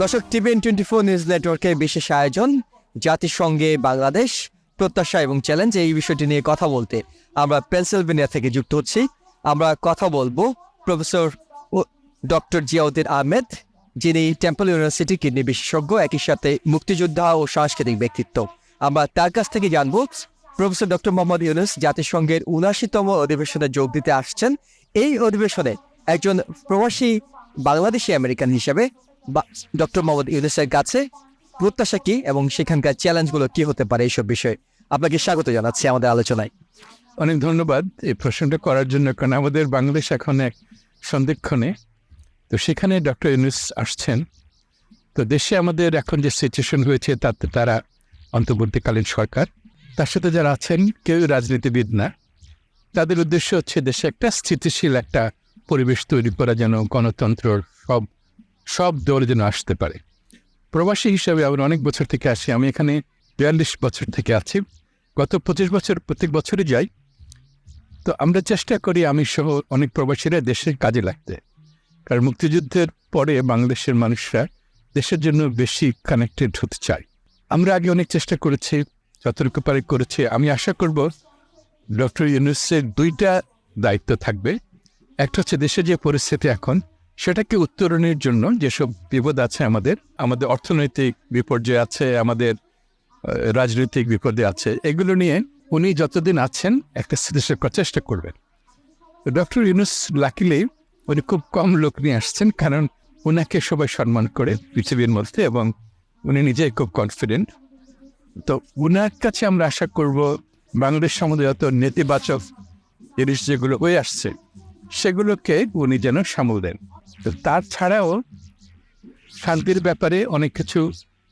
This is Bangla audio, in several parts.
দর্শক টিভিএন টোয়েন্টি ফোর নিউজ নেটওয়ার্কের বিশেষ আয়োজন, জাতিসংঘে বাংলাদেশ প্রত্যাশা এবং চ্যালেঞ্জ এই বিষয়টি নিয়ে কথা বলতে। আমরা পেনসিলভেনিয়া থেকে যুক্ত হচ্ছি। আমরা কথা বলব প্রফেসর ডক্টর জিয়াউদ্দিন আহমেদ, যিনি টেম্পল ইউনিভার্সিটি কিডনি বিশেষজ্ঞ, একই সাথে মুক্তিযোদ্ধা ও সাংস্কৃতিক ব্যক্তিত্ব। আমরা তার কাছ থেকে জানব প্রফেসর ডক্টর মোহাম্মদ ইউনুস জাতিসংঘের উনাশিতম অধিবেশনে যোগ দিতে আসছেন। এই অধিবেশনে একজন প্রবাসী বাংলাদেশি আমেরিকান হিসেবে ডক্টর মোহাম্মদ ইউনুসের কাছে প্রত্যাশা কি এবং সেখানকার চ্যালেঞ্জগুলো কি হতে পারে এইসব বিষয়ে আপনাকে স্বাগত জানাচ্ছি আমাদের আলোচনায়। অনেক ধন্যবাদ এই প্রশ্নটা করার জন্য, কারণ আমাদের বাংলাদেশ এখন এক সন্ধিক্ষণে। তো সেখানে ডক্টর ইউনুস আসছেন। তো দেশে আমাদের এখন যে সিচুয়েশন হয়েছে তাতে তারা অন্তর্বর্তীকালীন সরকার। তার সাথে যারা আছেন, কেউ রাজনীতিবিদ না। তাদের উদ্দেশ্য হচ্ছে দেশে একটা স্থিতিশীল একটা পরিবেশ তৈরি করা যেন গণতন্ত্র সব সব দল যেন আসতে পারে। প্রবাসী হিসাবে আমরা অনেক বছর থেকে আসি। আমি এখানে বিয়াল্লিশ বছর থেকে আছি। গত পঁচিশ বছর প্রত্যেক বছরই যাই। তো আমরা চেষ্টা করি আমি সহ অনেক প্রবাসীরা দেশের কাজে লাগতে। কারণ মুক্তিযুদ্ধের পরে বাংলাদেশের মানুষরা দেশের জন্য বেশি কানেক্টেড হতে চায়। আমরা আগে অনেক চেষ্টা করেছি, যতটুকু পারে করেছি। আমি আশা করব ডক্টর ইউনুসের দুইটা দায়িত্ব থাকবে। একটা হচ্ছে দেশে যে পরিস্থিতি এখন সেটাকে উত্তরণের জন্য যেসব বিপদ আছে আমাদের আমাদের অর্থনৈতিক বিপর্যয় আছে, আমাদের রাজনৈতিক বিপদে আছে, এগুলো নিয়ে উনি যতদিন আছেন একটা স্থিতিশীল করার চেষ্টা করবেন। ডক্টর ইউনুস লাকিলি উনি খুব কম লোক নিয়ে আসছেন কারণ ওনাকে সবাই সম্মান করে পৃথিবীর মধ্যে এবং উনি নিজেই খুব কনফিডেন্ট তো উনার কাছে আমরা আশা করব বাংলাদেশ সম্বন্ধে যত নেতিবাচক জিনিস যেগুলো হয়ে আসছে সেগুলোকে উনি যেন সামল দেন। তো তার ছাড়াও শান্তির ব্যাপারে অনেক কিছু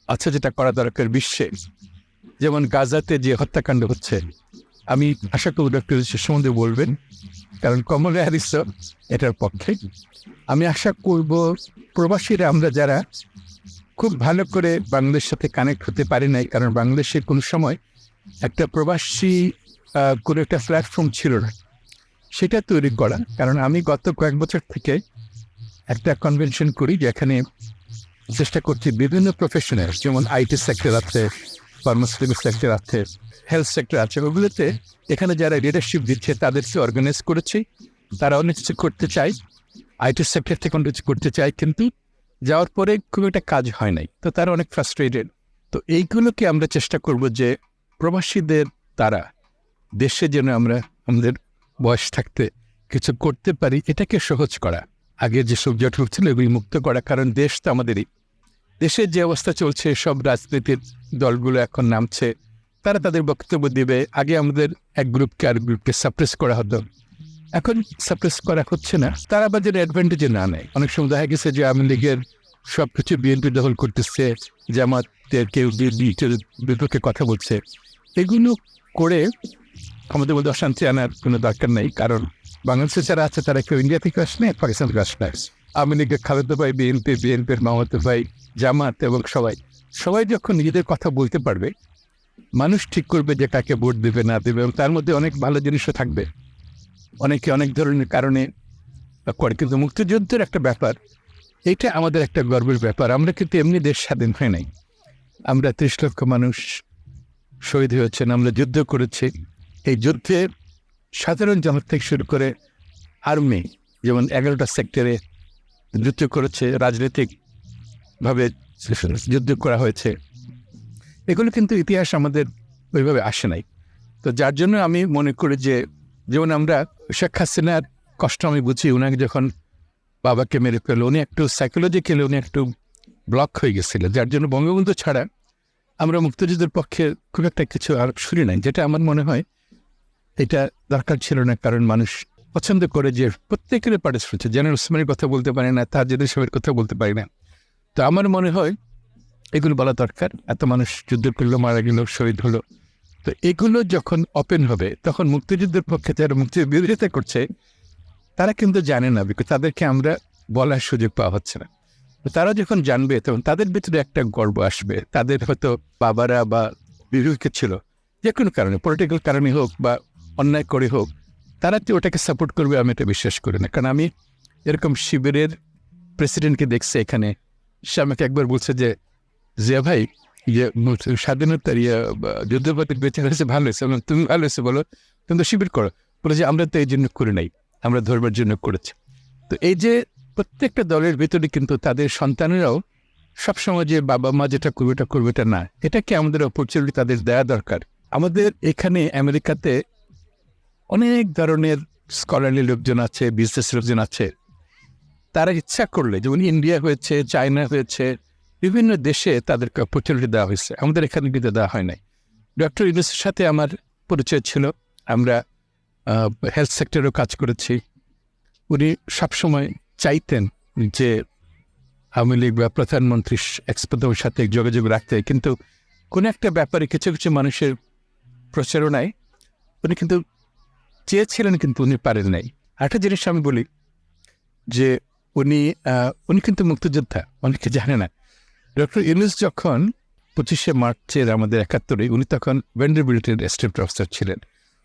আছে যেটা করা দরকার বিশ্বে। যেমন গাজাতে যে হত্যাকাণ্ড হচ্ছে, আমি আশা করব ডক্টর সে সম্বন্ধে বলবেন, কারণ কমলা হ্যারিসও এটার পক্ষে। আমি আশা করব প্রবাসীরা, আমরা যারা খুব ভালো করে বাংলাদেশের সাথে কানেক্ট হতে পারি নাই, কারণ বাংলাদেশের কোনো সময় একটা প্রবাসী কোনো একটা প্ল্যাটফর্ম ছিল না। সেটা তৈরি করা। কারণ আমি গত কয়েক বছর থেকে একটা কনভেনশন করি যেখানে চেষ্টা করছি বিভিন্ন প্রফেশনাল যেমন আইটি সেক্টর আছে ফার্মাসিউটিক্যাল সেক্টর আছে হেলথ সেক্টর আছে, ওগুলোতে এখানে যারা লিডারশিপ দিচ্ছে, তাদেরকে অর্গানাইজ করেছি। তারা অনেক কিছু করতে চায়। আইটি সেক্টর থেকে অনেক কিছু করতে চায়, কিন্তু যাওয়ার পরে খুব একটা কাজ হয় নাই। তো তারা অনেক ফ্রাস্ট্রেটেড তো এইগুলোকে আমরা চেষ্টা করব যে প্রবাসীদের তারা দেশে যেন আমরা আমাদের বয়স থাকতে কিছু করতে পারি, এটাকে সহজ করা। আগে যে সব জট ছিল, এগুলি মুক্ত করা, কারণ দেশ তো আমাদেরই। দেশের যে অবস্থা চলছে, সব রাজনীতির দলগুলো এখন নামছে। তারা তাদের বক্তব্য দিবে। আগে আমাদের এক গ্রুপকে আর গ্রুপকে সাপ্রেস করা হতো। এখন সাপ্রেস করা হচ্ছে না। তারা আবার যেন অ্যাডভান্টেজে না নেয়। অনেক সময় দেখা গেছে যে আওয়ামী লীগের সব কিছু বিএনপি দখল করতেছে, জামাতের কেউ বিপক্ষে কথা বলছে। এগুলো করে আমাদের মধ্যে অশান্তি আনার কোনো দরকার নেই কারণ বাংলাদেশে যারা আছে তারা কেউ ইন্ডিয়া থেকে আসে না পাকিস্তান থেকে আসে না আওয়ামী লীগের ভাই বিএনপি বিএনপির মামাতো ভাই জামাত এবং সবাই সবাই যখন নিজেদের কথা বলতে পারবে মানুষ ঠিক করবে যে কাকে ভোট দেবে, না দেবে, এবং তার মধ্যে অনেক ভালো জিনিসও থাকবে। অনেকে অনেক ধরনের কারণে করে। কিন্তু মুক্তিযুদ্ধের একটা ব্যাপার এটা আমাদের একটা গর্বের ব্যাপার। আমরা কিন্তু এমনি দেশ স্বাধীন হয় নাই। আমরা ত্রিশ লক্ষ মানুষ শহীদ হয়েছেন, আমরা যুদ্ধ করেছি। এই যুদ্ধে সাধারণ জনতা থেকে শুরু করে আর্মি, যেমন এগারোটা সেক্টরে যুদ্ধ করেছে, রাজনৈতিকভাবে যুদ্ধ করা হয়েছে। এগুলো কিন্তু ইতিহাস আমাদের ওইভাবে আসে নাই। তো যার জন্য আমি মনে করি যে, যেমন আমরা শেখ হাসিনার কষ্ট আমি বুঝি, উনাকে যখন বাবাকে মেরে ফেলো উনি একটু সাইকোলজিক্যালি উনি একটু ব্লক হয়ে গেছিল। যার জন্য বঙ্গবন্ধু ছাড়া আমরা মুক্তিযুদ্ধের পক্ষে খুব একটা কিছু আর শুনি নাই, যেটা আমার মনে হয় এটা দরকার ছিল না, কারণ মানুষ পছন্দ করে যে প্রত্যেকের পার্টিসিপেট হচ্ছে জেনারেল ওসমানের কথা বলতে পারে না তার জেদের সবের কথা বলতে পারি না। তো আমার মনে হয় এগুলো বলা দরকার। এত মানুষ যুদ্ধ করল, মারা গেল, শহীদ হলো। তো এগুলো যখন ওপেন হবে, তখন মুক্তিযুদ্ধের পক্ষে যারা মুক্তির বিরোধিতা করছে, তারা কিন্তু জানে না বিকজ তাদেরকে আমরা বলার সুযোগ পাওয়া হচ্ছে না। তারা যখন জানবে, তখন তাদের ভিতরে একটা গর্ব আসবে। তাদের হয়তো বাবারা বা বিবেকে ছিল, যে কোনো কারণে পলিটিক্যাল কারণে হোক বা অন্যায় করে হোক, তারা তো ওটাকে সাপোর্ট করবে, আমি এটা বিশ্বাস করি না। কারণ আমি এরকম শিবিরের প্রেসিডেন্টকে দেখছি এখানে, সে আমাকে একবার বলছে যে, জিয়া ভাই যে মুস- স্বাধীনতার ইয়ে যুদ্ধপাতির বেঁচে হয়েছে, ভালো হয়েছে। তুমি ভালো হয়েছে, বলো, তুমি তো শিবির করো। বলে যে, আমরা তো এই জন্য করি নাই, আমরা ধর্মের জন্য করেছি। তো এই যে প্রত্যেকটা দলের ভেতরে কিন্তু তাদের সন্তানেরাও সবসময় যে বাবা মা যেটা করবে এটা করবে এটা না। এটাকে আমাদের অপরচুনিটি তাদের দেওয়া দরকার? আমাদের এখানে, আমেরিকাতে অনেক ধরনের স্কলারলি লোকজন আছে বিজনেস লোকজন আছে। তারা ইচ্ছা করলে, যেমন ইন্ডিয়া হয়েছে চায়না হয়েছে, বিভিন্ন দেশে তাদেরকে অপরচুনিটি দেওয়া হয়েছে। আমাদের এখানে কিন্তু দেওয়া হয় নাই। ডক্টর ইউনুসের সাথে আমার পরিচয় ছিল। আমরা হেলথ সেক্টরেও কাজ করেছি। উনি সবসময় চাইতেন যে আওয়ামী লীগ বা প্রধানমন্ত্রী এক্সপোদের সাথে যোগাযোগ রাখতে। কিন্তু কোনো একটা ব্যাপারে কিছু কিছু মানুষের প্রচারণায় উনি কিন্তু চেয়েছিলেন কিন্তু উনি পারেন নাই। একটা জিনিস আমি বলি যে উনি উনি কিন্তু মুক্তিযোদ্ধা, অনেকে জানে না। ডক্টর ইউনুস যখন পঁচিশে মার্চের আমাদের একাত্তরে, উনি তখন ভেন্ডারবিলিটির স্টেট প্রফেসর ছিলেন।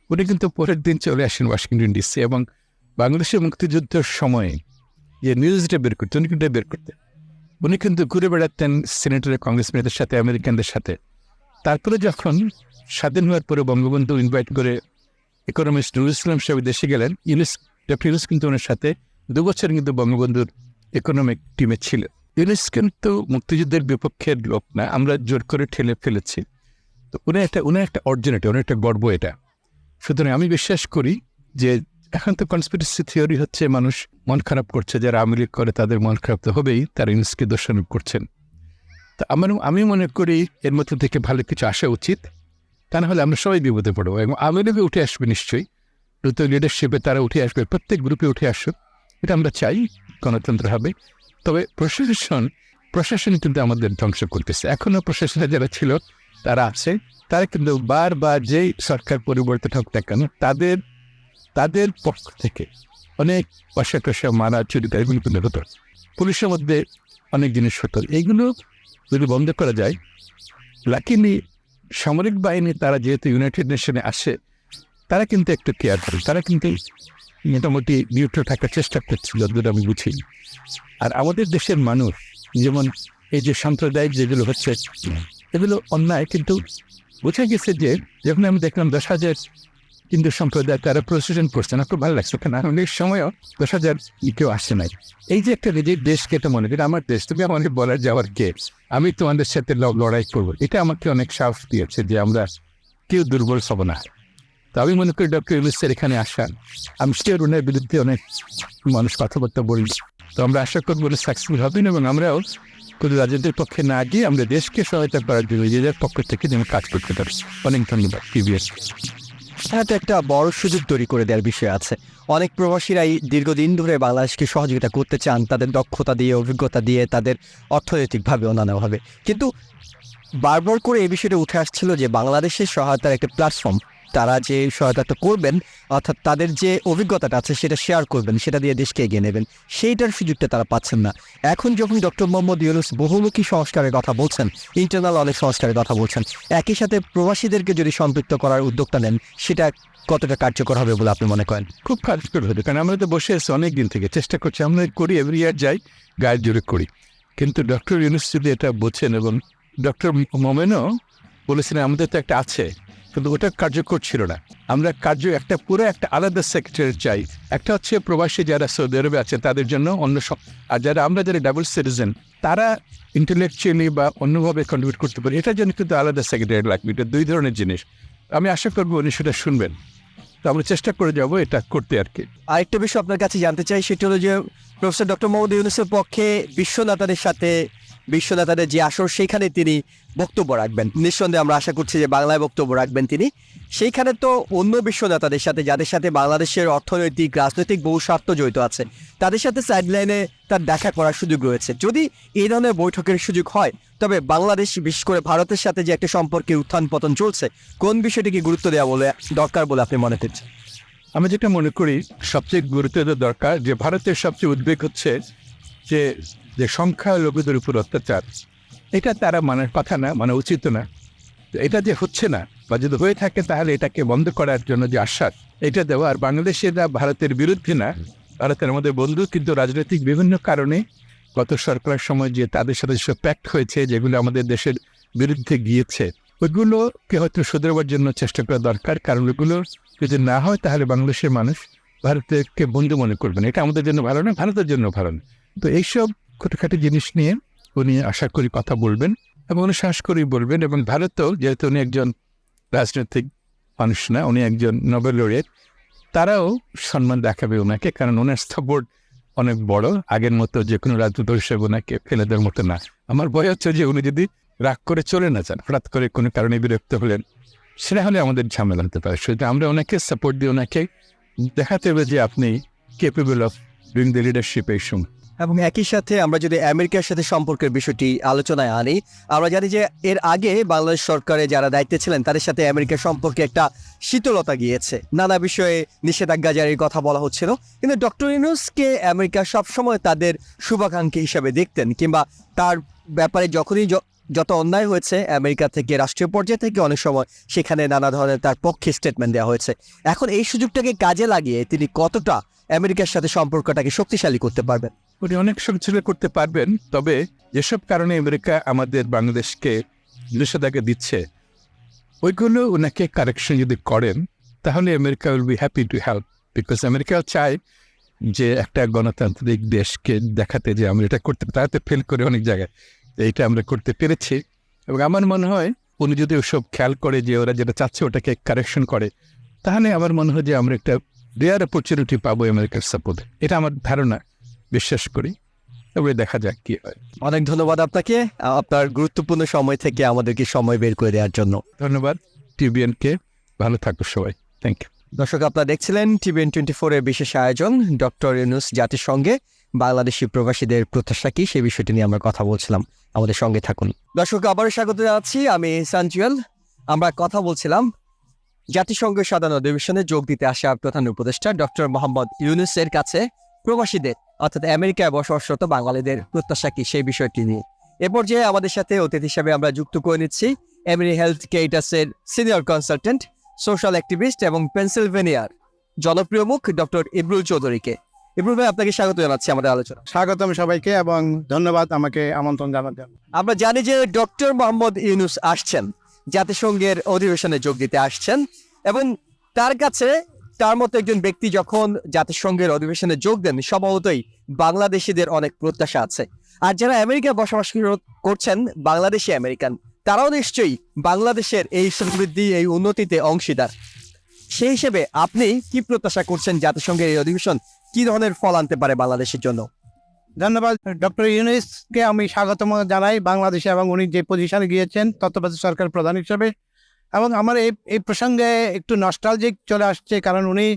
উনি কিন্তু পরের দিন চলে আসেন ওয়াশিংটন ডিসি এবং বাংলাদেশের মুক্তিযুদ্ধের সময়ে যে নিউজটা বের করতেন, উনি কিন্তু বের করতেন। উনি কিন্তু ঘুরে বেড়াতেন সিনেটরের কংগ্রেসম্যানদের সাথে, আমেরিকানদের সাথে। তারপরে যখন স্বাধীন হওয়ার পরে বঙ্গবন্ধু ইনভাইট করে ইকোনমিস্ট নুরুল ইসলাম সাহেব দেশে গেলেন। ইউনিস ডক্টর ইউনুস কিন্তু ওনার সাথে দু বছর কিন্তু বঙ্গবন্ধুর ইকোনমিক টিমে ছিল। ইউনুস কিন্তু মুক্তিযুদ্ধের বিপক্ষের লোক না, আমরা জোর করে ঠেলে ফেলেছি। তো উনি একটা উনার একটা অর্জন এটা উনার একটা গর্ব এটা। সুতরাং আমি বিশ্বাস করি যে এখন তো কনস্পিরেসি থিওরি হচ্ছে, মানুষ মন খারাপ করছে, যারা আওয়ামী লীগ করে তাদের মন খারাপ তো হবেই, তারা ইউনুসকে দোষারোপ করছেন। তা আমার, আমি মনে করি এর মধ্যে থেকে ভালো কিছু আসা উচিত। তা না হলে আমরা সবাই বিপদে পড়ব এবং আওয়ামী লীগে উঠে আসবে নিশ্চয়ই। দ্রুত লিডারশিপে তারা উঠে আসবে, প্রত্যেক গ্রুপে উঠে আসুক। এটা আমরা চাই, গণতন্ত্র হবে। তবে প্রশাসন প্রশাসন কিন্তু আমাদের ধ্বংস করতেছে। এখনও প্রশাসনে যারা ছিল, তারা আছে। তারা কিন্তু বারবার যেই সরকার পরিবর্তন হোক না কেন, তাদের তাদের পক্ষ থেকে অনেক পয়সা টসা মারা চুরি করে এগুলো কিন্তু হতো। পুলিশের মধ্যে অনেক জিনিস হতো। এইগুলো যদি বন্ধ করা যায় লাকিলি সামরিক বাহিনী তারা যেহেতু ইউনাইটেড নেশনে আসে তারা কিন্তু একটু কেয়ার করে। তারা কিন্তু মোটামুটি নিউট্রাল থাকার চেষ্টা করছে যতদূর আমি বুঝি। আর আমাদের দেশের মানুষ, যেমন এই যে সাম্প্রদায়িক যেগুলো হচ্ছে, এগুলো অন্যায় কিন্তু বোঝা গেছে যে, যখন আমি দেখলাম দশ হাজার কিন্তু সম্প্রদায় তারা প্রসেশন করছে না, খুব ভালো লাগছে কেন অনেক সময়ও দশ হাজার কেউ আসে নাই। এই যে একটা নিজের দেশকে এটা মনে করি, আমার দেশ, তুমি আমাকে বলার যাওয়ার কে, আমি তোমাদের সাথে লড়াই করব। এটা আমাকে অনেক সাহস দিয়েছে যে আমরা কেউ দুর্বল হব না। তো আমি মনে করি ডক্টর ইউনুসের এখানে আসা, আমি শিওর ওনার বিরুদ্ধে অনেক মানুষ কথাবার্তা বলি। তো আমরা আশা করব উনি সাকসেসফুল হবেন এবং আমরাও কোনো রাজনীতির পক্ষে না গিয়ে আমরা দেশকে সহায়তা করার জন্য নিজেদের পক্ষ থেকে যেন কাজ করতে পারি। অনেক ধন্যবাদ পিবিএস তো একটা বড় সুযোগ তৈরি করে দেওয়ার বিষয় আছে। অনেক প্রবাসীরাই দীর্ঘদিন ধরে বাংলাদেশকে সহযোগিতা করতে চান, তাদের দক্ষতা দিয়ে, অভিজ্ঞতা দিয়ে, তাদের অর্থনৈতিকভাবে অন্যান্যভাবে। কিন্তু বারবার করে এই বিষয়টা উঠে আসছিল যে বাংলাদেশের সহায়তার একটা প্ল্যাটফর্ম তারা যে সহায়তাটা করবেন, অর্থাৎ তাদের যে অভিজ্ঞতাটা আছে সেটা শেয়ার করবেন, সেটা দিয়ে দেশকে এগিয়ে নেবেন, সেইটার সুযোগটা তারা পাচ্ছেন না। এখন যখন ডক্টর মোহাম্মদ ইউনুস বহুমুখী সংস্কারের কথা বলছেন ইন্টারনাল অনেক সংস্কারের কথা বলছেন, একই সাথে প্রবাসীদেরকে যদি সম্পৃক্ত করার উদ্যোগটা নেন, সেটা কতটা কার্যকর হবে বলে আপনি মনে করেন? খুব কার্যকর হবে, কারণ আমরা তো বসে আছি অনেক দিন থেকে চেষ্টা করছি, আমরা করি এভরি ইয়ার যাই, গায়ের জোরে করি। কিন্তু ডক্টর ইউনুস যদি এটা বোঝেন এবং ডক্টর মোমেনও বলেছিলেন, আমাদের তো একটা আছে কিন্তু ওটা কার্যকর ছিল না। আমরা কার্য একটা পুরো একটা আলাদা সেক্টর চাই। একটা হচ্ছে প্রবাসী যারা সৌদি আরবে আছে, তাদের জন্য অন্য সব আর যারা আমরা যারা ডাবল সিটিজেন তারা ইন্টেলেকচুয়ালি বা অন্যভাবে কন্ট্রিবিউট করতে পারি। এটার জন্য কিন্তু আলাদা সেক্রেটারি লাগবে। এটা দুই ধরনের জিনিস। আমি আশা করব উনি সেটা শুনবেন। তো আমরা চেষ্টা করে যাব এটা করতে আর কি। আরেকটা বিষয় আপনার কাছে জানতে চাই, সেটি হলো যে প্রফেসর ডক্টর মোহাম্মদ ইউনুসের পক্ষে বিশ্ব নেতাদের সাথে বিশ্ব নেতাদের যে আসর, সেইখানে তিনি বক্তব্য রাখবেন। নিঃসন্দেহে আমরা আশা করছি যে বাংলায় বক্তব্য রাখবেন তিনি। সেইখানে তো অন্য বিশ্ব নেতাদের সাথে, যাদের সাথে বাংলাদেশের অর্থনৈতিক, রাজনৈতিক বহু স্বার্থ জড়িত আছে, তাদের সাথে সাইডলাইনে তার দেখা করার সুযোগ রয়েছে। যদি এই ধরনের বৈঠকের সুযোগ হয়, তবে বাংলাদেশ, বিশেষ করে ভারতের সাথে যে একটা সম্পর্কের উত্থান পতন চলছে, কোন বিষয়টিকে গুরুত্ব দেওয়া বলে, দরকার বলে আপনি মনে করছেন? আমি যেটা মনে করি, সবচেয়ে গুরুত্ব দরকার যে ভারতের সবচেয়ে উদ্বেগ হচ্ছে যে যে সংখ্যা সংখ্যালঘুদের উপর অত্যাচার, এটা তারা মানার কথা না মানে উচিত না। এটা যে হচ্ছে না, বা যদি হয়ে থাকে তাহলে এটাকে বন্ধ করার জন্য যে আশ্বাস, এটা দেওয়া। আর বাংলাদেশেরা ভারতের বিরুদ্ধে না, ভারতের আমাদের বন্ধু কিন্তু রাজনৈতিক বিভিন্ন কারণে গত সরকারের সময় যে তাদের সাথে যেসব প্যাক্ট হয়েছে, যেগুলো আমাদের দেশের বিরুদ্ধে গিয়েছে, ওইগুলোকে হয়তো শুধরাবার জন্য চেষ্টা করা দরকার। কারণ ওইগুলো যদি না হয়, তাহলে বাংলাদেশের মানুষ ভারতকে বন্ধু মনে করবেন এটা আমাদের জন্য ভালো না, ভারতের জন্য ভালো না। তো এইসব ছোটোখাটো জিনিস নিয়ে উনি আশা করি কথা বলবেন এবং উনি সাহস করেই বলবেন এবং ভারতেও যেহেতু উনি একজন রাজনৈতিক মানুষ না, উনি একজন নোবেল লরিয়েট তারাও সম্মান দেখাবে ওনাকে কারণ ওনার সাপোর্ট অনেক বড়। আগের মতো যে কোনো রাজনৈতিক হিসেবে ওনাকে ফেলে দেওয়ার মতো না। আমার ভয় হচ্ছে যে উনি যদি রাগ করে চলে না যান, হঠাৎ করে কোনো কারণে বিরক্ত হলেন, সেটা হলে আমাদের ঝামেলা হতে পারে। সেটা আমরা ওনাকে সাপোর্ট দিয়ে ওনাকে দেখাতে হবে যে আপনি capable of doing the leadership এই সময়। এবং একই সাথে আমরা যদি আমেরিকার সাথে সম্পর্কের বিষয়টি আলোচনায় আনি, আমরা জানি যে এর আগে বাংলাদেশ সরকারে যারা দায়িত্বে ছিলেন, তাদের সাথে আমেরিকার সম্পর্কে একটা শীতলতা গিয়েছে। নানা বিষয়ে নিষেধাজ্ঞা জারির কথা বলা হচ্ছিল, কিন্তু ডক্টর ইউনুসকে আমেরিকা সবসময় তাদের শুভাকাঙ্ক্ষী হিসাবে দেখতেন, কিংবা তার ব্যাপারে যখনই যত অন্যায় হয়েছে, আমেরিকা থেকে রাষ্ট্রীয় পর্যায় থেকে অনেক সময় সেখানে নানা ধরনের তার পক্ষে স্টেটমেন্ট দেওয়া হয়েছে। এখন এই সুযোগটাকে কাজে লাগিয়ে তিনি কতটা আমেরিকার সাথে সম্পর্কটাকে শক্তিশালী করতে পারবেন? উনি অনেক সহযোগিতা করতে পারবেন, তবে যেসব কারণে আমেরিকা আমাদের বাংলাদেশকে নিষেধাজ্ঞা দিচ্ছে, ওইগুলো ওনাকে কারেকশন যদি করেন, তাহলে America will be happy to help because America চায় যে একটা গণতান্ত্রিক দেশকে দেখাতে যে আমরা এটা করতে, তাতে ফেল করে অনেক জায়গায়, এইটা আমরা করতে পেরেছি। এবং আমার মনে হয়, উনি যদি ওসব খেয়াল করে যে ওরা যেটা চাচ্ছে ওটাকে কারেকশন করে, তাহলে আমার মনে হয় যে আমরা একটা রেয়ার অপরচুনিটি পাবো আমেরিকার সাপোর্ট এটা আমার ধারণা। বিশ্বাস করি এবারে দেখা যাক কি হয়। অনেক ধন্যবাদ আপনাকে আপনার গুরুত্বপূর্ণ সময় থেকে আমাদেরকে সময় বের করে দেওয়ার জন্য। ধন্যবাদ টিবিএনকে ভালো থাকো সবাই থ্যাংক ইউ দর্শক আপনারা দেখছিলেন টিভিএন টোয়েন্টি ফোরের বিশেষ আয়োজন ডক্টর ইউনুস জাতিসংঘে বাংলাদেশি প্রবাসীদের প্রত্যাশা কি সেই বিষয়টি নিয়ে আমরা কথা বলছিলাম আমাদের সঙ্গে থাকুন। দর্শক আবারও স্বাগত জানাচ্ছি আমি সানজুয়েল আমরা কথা বলছিলাম জাতিসংঘের সাধারণ অধিবেশনে যোগ দিতে আসা প্রধান উপদেষ্টা ডক্টর মোহাম্মদ ইউনুসের কাছে। প্রবাসীদের অর্থাৎ আমেরিকায় বসবাসরত বাঙালিদের প্রত্যাশা কি সেই বিষয়টি নিয়ে। এ পর্যায়ে আমাদের সাথে অতিথি হিসাবে আমরা যুক্ত করে নিচ্ছি এমরি হেলথ কেইটাসের সিনিয়র কনসালটেন্ট সোশ্যাল অ্যাক্টিভিস্ট এবং পেনসিলভেনিয়ার জনপ্রিয় মুখ ডক্টর ইবরুল চৌধুরীকে। ইবরুল ভাই আপনাকে স্বাগত জানাচ্ছি আমাদের আলোচনা স্বাগতম সবাইকে এবং ধন্যবাদ আমাকে আমন্ত্রণ জানার জন্য আমরা জানি যে ডক্টর মোহাম্মদ ইউনুস আসছেন জাতিসংঘের অধিবেশনে যোগ দিতে আসছেন এবং তার কাছে তার মতো একজন ব্যক্তি যখন জাতিসংঘের অধিবেশনে যোগ দেন, স্বভাবতই বাংলাদেশিদের অনেক প্রত্যাশা আছে। আর যারা আমেরিকা বসবাস করছেন, বাংলাদেশি আমেরিকান, তারাও নিশ্চয়ই বাংলাদেশের এই সমৃদ্ধি, এই উন্নতিতে অংশীদার। সেই হিসেবে আপনি কি প্রত্যাশা করছেন জাতিসংঘের এই অধিবেশন? কি ধরনের ফল আনতে পারে বাংলাদেশের জন্য? ধন্যবাদ। ডক্টর ইউনুসকে আমি স্বাগতম জানাই। বাংলাদেশে এবং উনি যে পজিশনে গিয়েছেন, তত্ত্বাবধায়ক সরকার প্রধান হিসেবে। এবং আমার এই এই প্রসঙ্গে একটু নস্টালজিক চলে আসছে, কারণ উনি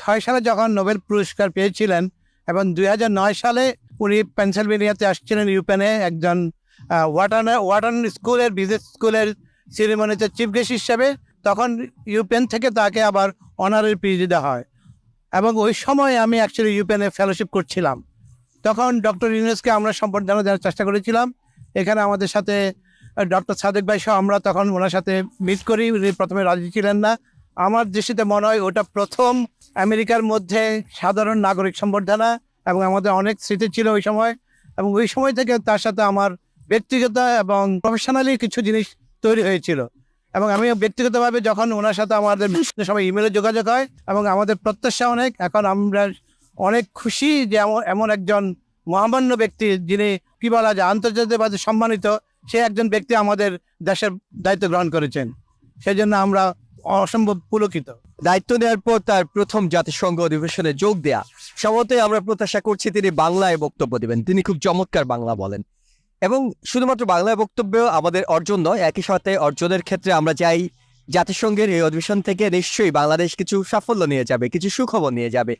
ছয় সালে যখন নোবেল পুরস্কার পেয়েছিলেন এবং নয় সালে উনি পেনসিলভেনিয়াতে আসছিলেন ইউপেনে একজন ওয়াটার ওয়াটার স্কুলের, বিজনেস স্কুলের সিরিমনিতে চিফ গেস্ট হিসেবে, তখন ইউপেন থেকে তাকে আবার অনারের পিএইচডি দেওয়া হয়। এবং ওই সময় আমি অ্যাকচুয়ালি ইউপেনে ফেলোশিপ করছিলাম। তখন ডক্টর ইউনুসকে আমরা সম্বর্ধনা দেওয়ার চেষ্টা করেছিলাম। এখানে আমাদের সাথে ডক্টর সাদেক ভাই সহ আমরা তখন ওনার সাথে মিট করি, উনি প্রথমে রাজি ছিলেন না। আমার দৃষ্টিতে মনে হয় ওটা প্রথম আমেরিকার মধ্যে সাধারণ নাগরিক সম্বর্ধনা এবং আমাদের অনেক স্মৃতি ছিল ওই সময় এবং ওই সময় থেকে তার সাথে আমার ব্যক্তিগত এবং প্রফেশনালি কিছু জিনিস তৈরি হয়েছিল। এবং আমি ব্যক্তিগতভাবে যখন ওনার সাথে আমাদের সময় ইমেলে যোগাযোগ হয় এবং আমাদের প্রত্যাশা অনেক, এখন আমরা অনেক খুশি যে এমন একজন মহামান্য ব্যক্তি যিনি কি বলা যায়, আন্তর্জাতিকভাবে সম্মানিত সে একজন ব্যক্তি আমাদের দেশের দায়িত্ব গ্রহণ করেছেন। সেই জন্য আমরা অসম্ভব পুলকিত। দায়িত্ব নেওয়ার পর তার প্রথম জাতিসংঘ অধিবেশনে যোগ দেয়া সম্ভবতই আমরা প্রত্যাশা করছি তিনি বাংলায় বক্তব্য দেবেন। তিনি খুব চমৎকার বাংলা বলেন। এবং শুধুমাত্র বাংলায় বক্তব্য আমাদের অর্জন নয়, একই সাথে অর্জনের ক্ষেত্রে আমরা চাই জাতিসংঘের এই অধিবেশন থেকে নিশ্চয়ই বাংলাদেশ কিছু সাফল্য নিয়ে যাবে, কিছু সুখবর নিয়ে যাবে।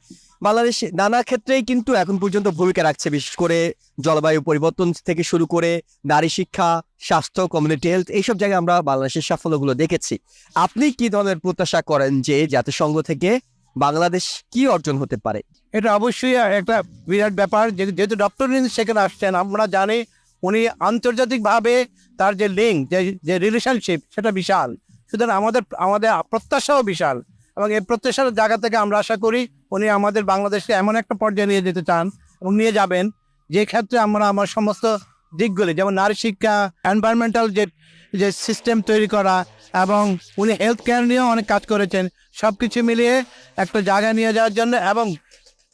বাংলাদেশ নানা ক্ষেত্রেই কিন্তু এখন পর্যন্ত ভূমিকা রাখছে, বিশেষ করে জলবায়ু পরিবর্তন থেকে শুরু করে নারী শিক্ষা, স্বাস্থ্য কমিউনিটি হেলথ এইসব জায়গায় আমরা বাংলাদেশের সাফল্যগুলো দেখেছি। আপনি কি ধরনের প্রত্যাশা করেন যে জাতিসংঘ থেকে বাংলাদেশ কি অর্জন হতে পারে? এটা অবশ্যই একটা বিরাট ব্যাপার। যেহেতু ডক্টর সেখানে আসছেন, আমরা জানি উনি আন্তর্জাতিকভাবে তার যে লিঙ্ক যে রিলেশনশিপ সেটা বিশাল। সুতরাং আমাদের আমাদের প্রত্যাশাও বিশাল এবং এই প্রত্যাশার জায়গা থেকে আমরা আশা করি উনি আমাদের বাংলাদেশকে এমন একটা পর্যায়ে নিয়ে যেতে চান এবং নিয়ে যাবেন যে ক্ষেত্রে আমরা আমার সমস্ত দিকগুলি, যেমন নারী শিক্ষা এনভায়রনমেন্টাল যে যে সিস্টেম তৈরি করা এবং উনি হেলথ কেয়ার নিয়েও অনেক কাজ করেছেন সব কিছু মিলিয়ে একটা জায়গা নিয়ে যাওয়ার জন্য এবং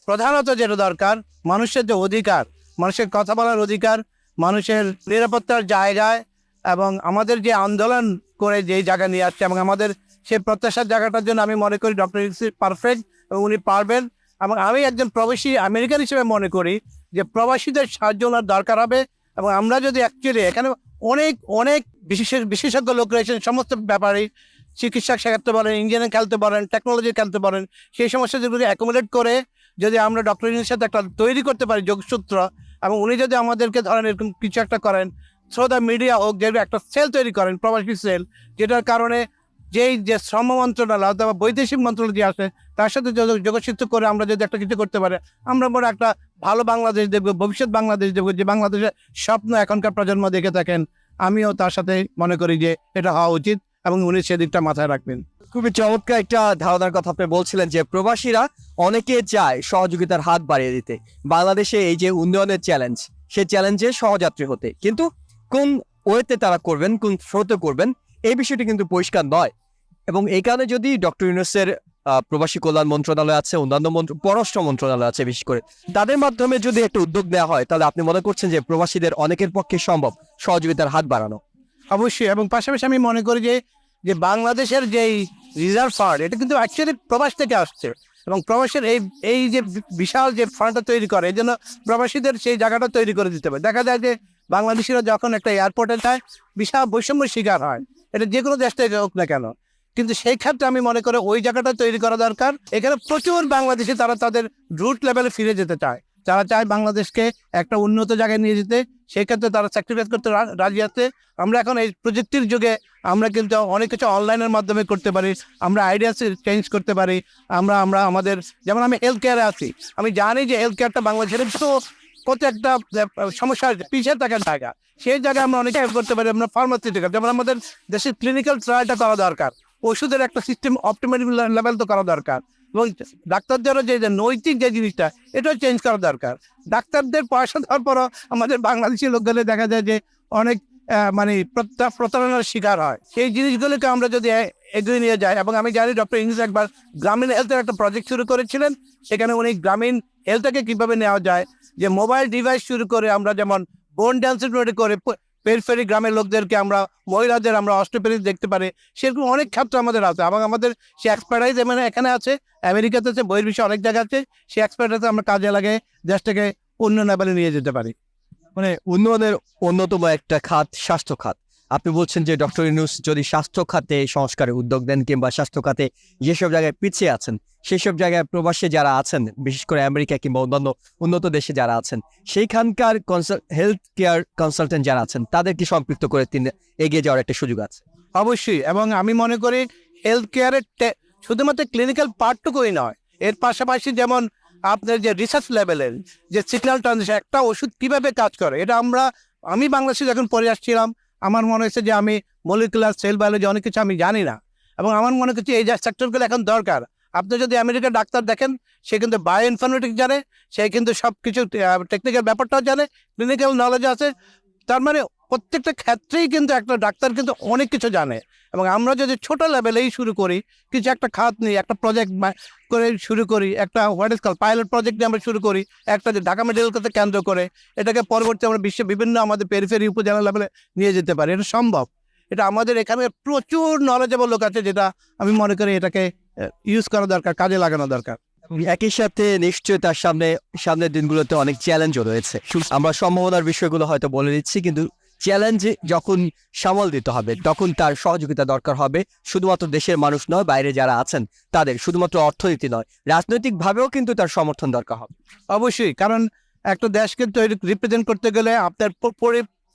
প্রধানত যেটা দরকার, মানুষের যে অধিকার, মানুষের কথা বলার অধিকার, মানুষের নিরাপত্তার জায়গায় এবং আমাদের যে আন্দোলন করে যেই জায়গা নিয়ে আসছে এবং আমাদের সেই প্রত্যাশার জায়গাটার জন্য আমি মনে করি ডক্টর ইউসি পারফেক্ট এবং উনি পারবেন। এবং আমি একজন প্রবাসী আমেরিকান হিসেবে মনে করি যে প্রবাসীদের সাহায্য ওনার দরকার হবে এবং আমরা যদি অ্যাকচুয়ালি এখানে অনেক অনেক বিশেষ, বিশেষজ্ঞ লোক রয়েছেন, সমস্ত ব্যাপারে চিকিৎসা শেখাতে পারেন ইঞ্জিনিয়ারিং খেলতে পারেন টেকনোলজি খেলতে পারেন সেই সমস্ত যেগুলো অ্যাকোমোডেট করে যদি আমরা ডক্টর ইউনির সাথে একটা তৈরি করতে পারি যোগসূত্র এবং উনি যদি আমাদেরকে ধরেন এরকম কিছু একটা করেন থ্রো দ্য মিডিয়া হোক যে একটা সেল তৈরি করেন, প্রবাসী সেল, যেটার কারণে যেই যে শ্রম মন্ত্রণালয় অথবা বৈদেশিক মন্ত্রণালয় আছে, তার সাথে যোগ- যোগসূত্র করে আমরা যদি একটা কিছু করতে পারি, আমরা মনে একটা ভালো বাংলাদেশ দেখব, ভবিষ্যৎ বাংলাদেশ দেখব, যে বাংলাদেশের স্বপ্ন এখনকার প্রজন্ম দেখে থাকেন। আমিও তার সাথে মনে করি যে এটা হওয়া উচিত এবং উনি সেদিকটা মাথায় রাখবেন। খুবই চমৎকার একটা ধারণার কথা আপনি বলছিলেন যে প্রবাসীরা অনেকে চায় সহযোগিতার হাত বাড়িয়ে দিতে। বাংলাদেশে এই যে উন্নয়নের চ্যালেঞ্জ সে চ্যালেঞ্জে সহযাত্রী হতে। কিন্তু কোন ওয়েতে তারা করবেন, কোন থ্রোতে করবেন, এই বিষয়টি কিন্তু পরিষ্কার নয়। এবং এই কারণে যদি ডক্টর ইউনুসের প্রবাসী কল্যাণ মন্ত্রণালয় আছে, অন্যান্য পররাষ্ট্র মন্ত্রণালয় আছে বিশেষ করে, তাদের মাধ্যমে যদি একটা উদ্যোগ নেওয়া হয়, তাহলে আপনি মনে করছেন যে প্রবাসীদের অনেকের পক্ষে সম্ভব সহযোগিতার হাত বাড়ানো? অবশ্যই, এবং পাশাপাশি আমি মনে করি যে যে বাংলাদেশের যেই রিজার্ভ ফান্ড, এটা কিন্তু অ্যাকচুয়ালি প্রবাস থেকে আসছে। এবং প্রবাসের এই এই যে বিশাল যে ফান্ডটা তৈরি করে, এই জন্য প্রবাসীদের সেই জায়গাটা তৈরি করে দিতে হবে। দেখা যায় যে বাংলাদেশিরা যখন একটা এয়ারপোর্টে যায়, বিশাল বৈষম্যের শিকার হয়। এটা যে কোনো দেশ থেকে হোক না কেন। কিন্তু সেই ক্ষেত্রে আমি মনে করি ওই জায়গাটা তৈরি করা দরকার। এখানে প্রচুর বাংলাদেশি তারা তাদের রুট লেভেলে ফিরে যেতে চায়। তারা চায় বাংলাদেশকে একটা উন্নত জায়গায় নিয়ে যেতে। সেই ক্ষেত্রে তারা স্যাক্রিফাইস করতে রাজি আছে। আমরা এখন এই প্রযুক্তির যুগে আমরা কিন্তু অনেক কিছু অনলাইনের মাধ্যমে করতে পারি। আমরা আইডিয়া চেঞ্জ করতে পারি। আমরা আমরা আমাদের, যেমন আমি হেলথ কেয়ারে আছি। আমি জানি যে হেলথ কেয়ারটা বাংলাদেশের তো কত একটা আহ, সমস্যা আছে, পিছিয়ে থাকার জায়গা। সেই জায়গায় আমরা অনেক করতে পারি আমরা ফার্মাসিউটিক্যাল যেমন আমাদের দেশের ক্লিনিক্যাল ট্রায়ালটা করা দরকার। ওষুধের একটা সিস্টেম অপটিমেটিক লেভেল তো করা দরকার। এবং ডাক্তারদেরও যে নৈতিক যে জিনিসটা এটাও চেঞ্জ করা দরকার। ডাক্তারদের পয়সা দেওয়ার পরও আমাদের বাংলাদেশি লোকগুলো দেখা যায় যে অনেক মানে প্রতারণার শিকার হয়। সেই জিনিসগুলোকে আমরা যদি এগিয়ে নিয়ে যাই এবং আমি জানি ডক্টর ইংলিশ একবার গ্রামীণ হেলথের একটা প্রজেক্ট শুরু করেছিলেন। সেখানে উনি গ্রামীণ হেলথটাকে কীভাবে নেওয়া যায় যে মোবাইল ডিভাইস শুরু করে আমরা যেমন বোন ড্যান্সের করে পেরিফেরি গ্রামের লোকদেরকে আমরা, মহিলাদের আমরা অস্ট্রোপেরিস দেখতে পারি, সেরকম অনেক ক্ষেত্র আমাদের আছে এবং আমাদের সে এক্সপার্টাইজ মানে এখানে আছে, আমেরিকাতে আছে বইয়ের বিষয়ে অনেক জায়গা আছে, সে এক্সপার্টাইজ আমরা কাজে লাগে দেশটাকে লেভেলে নিয়ে যেতে পারি। মানে উন্নয়নের অন্যতম একটা খাত স্বাস্থ্য খাত আপনি বলছেন যে ডক্টর ইউনুস যদি স্বাস্থ্য খাতে সংস্কারের উদ্যোগ দেন কিংবা স্বাস্থ্য খাতে যেসব জায়গায় পিছিয়ে আছেন, সেসব জায়গায় প্রবাসী যারা আছেন, বিশেষ করে আমেরিকা কিংবা অন্যান্য উন্নত দেশে যারা আছেন, সেইখানকার হেলথ কেয়ার কনসালটেন্ট যারা আছেন তাদেরকে সম্পৃক্ত করে তিনি এগিয়ে যাওয়ার একটা সুযোগ আছে? অবশ্যই, এবং আমি মনে করি হেলথ কেয়ারের শুধুমাত্র ক্লিনিক্যাল পার্টটুকুই নয়, এর পাশাপাশি যেমন আপনার যে রিসার্চ লেভেলের যে সিগন্যাল ট্রানজেকশন একটা ওষুধ কীভাবে কাজ করে, এটা আমরা, আমি বাংলাদেশে যখন পড়ে আসছিলাম আমার মনে হয়েছে যে আমি মলিকুলার সেল বায়োলজি অনেক কিছু আমি জানি না। এবং আমার মনে হচ্ছে এই যে সেক্টরগুলো এখন দরকার। আপনি যদি আমেরিকার ডাক্তার দেখেন, সে কিন্তু বায়ো ইনফরমেটিক্স জানে, সে কিন্তু সব কিছু টেকনিক্যাল ব্যাপারটাও জানে ক্লিনিক্যাল নলেজ আছে। তার মানে প্রত্যেকটা ক্ষেত্রেই কিন্তু একটা ডাক্তার কিন্তু অনেক কিছু জানে। এবং আমরা যদি ছোট লেভেলেই শুরু করি, কিছু একটা খাত নিয়ে একটা প্রজেক্ট করে শুরু করি, একটা what is call pilot project নিয়ে আমরা শুরু করি, একটা যে ঢাকা মেডিকেলকে কেন্দ্র করে, এটাকে পরবর্তী আমরা বিশ্বের বিভিন্ন আমাদের পেরিফেরি উপজেলা লেভেলে নিয়ে যেতে পারি। এটা সম্ভব। এটা আমাদের এখানে প্রচুর নলেজেবল লোক আছে যেটা আমি মনে করি এটাকে ইউজ করা দরকার, কাজে লাগানো দরকার। একই সাথে নিশ্চয়ই তার সামনে, সামনের দিনগুলোতে অনেক চ্যালেঞ্জও রয়েছে। আমরা সম্ভাবনার বিষয়গুলো হয়তো বলে দিচ্ছি, কিন্তু চ্যালেঞ্জ যখন সামাল দিতে হবে, তখন তার সহযোগিতা দরকার হবে। শুধুমাত্র দেশের মানুষ নয়, বাইরে যারা আছেন, তাদের শুধুমাত্র অর্থনীতি নয়, রাজনৈতিকভাবেও কিন্তু তার সমর্থন দরকার হবে। অবশ্যই, কারণ একটা দেশকে রিপ্রেজেন্ট করতে গেলে আপনার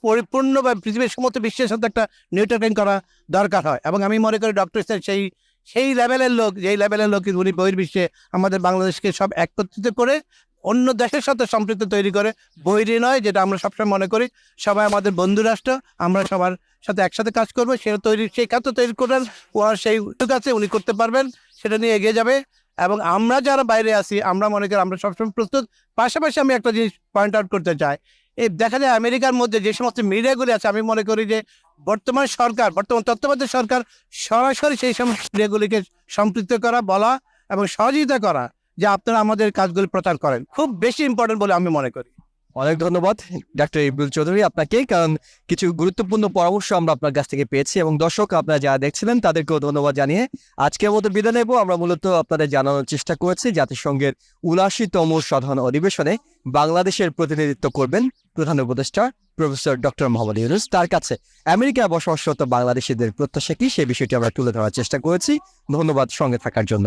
পরিপূর্ণ বা পৃথিবীর সমস্ত বিশ্বের সাথে একটা নিউট্রিশন করা দরকার হয়। এবং আমি মনে করি ডক্টর স্যার সেই সেই লেভেলের লোক, যেই লেভেলের লোক উনি বহির্বিশ্বে আমাদের বাংলাদেশকে সব একত্রিত করে অন্য দেশের সাথে সম্পৃক্ত তৈরি করে, বৈরী নয়, যেটা আমরা সবসময় মনে করি। সবাই আমাদের বন্ধু রাষ্ট্র আমরা সবার সাথে একসাথে কাজ করব। সেটা তৈরি সেই খাত তৈরি করেন ওনার সেই উদ্যোগ আছে, উনি করতে পারবেন, সেটা নিয়ে এগিয়ে যাবে। এবং আমরা যারা বাইরে আছি, আমরা মনে করি আমরা সবসময় প্রস্তুত। পাশাপাশি আমি একটা জিনিস পয়েন্ট আউট করতে চাই। এই দেখা যায় আমেরিকার মধ্যে যে সমস্ত মিডিয়াগুলি আছে, আমি মনে করি যে বর্তমান সরকার, বর্তমান তত্ত্বাবধায়ক সরকার সরাসরি সেই সমস্ত মিডিয়াগুলিকে সম্পৃক্ত করা, বলা এবং সহযোগিতা করা যে আপনারা আমাদের কাজগুলি প্রচার করেন। খুব বেশি ইম্পর্টেন্ট বলে আমি মনে করি। অনেক ধন্যবাদ ডাক্তার ইবুল চৌধুরী আপনাকে, কারণ কিছু গুরুত্বপূর্ণ পরামর্শ আমরা আপনার কাছ থেকে পেয়েছি এবং দর্শক আপনারা যারা দেখছিলেন, তাদেরকেও ধন্যবাদ জানিয়ে আজকের মতো বিদায় নেব। আমরা মূলত আপনাদের জানানোর চেষ্টা করেছি, জাতিসংঘের উনাশিতম সাধারণ অধিবেশনে বাংলাদেশের প্রতিনিধিত্ব করবেন প্রধান উপদেষ্টা প্রফেসর ডক্টর মোহাম্মদ ইউনুস। তার কাছে আমেরিকা বসবাসরত বাংলাদেশিদের প্রত্যাশা কি সেই বিষয়টি আমরা তুলে ধরার চেষ্টা করেছি। ধন্যবাদ সঙ্গে থাকার জন্য।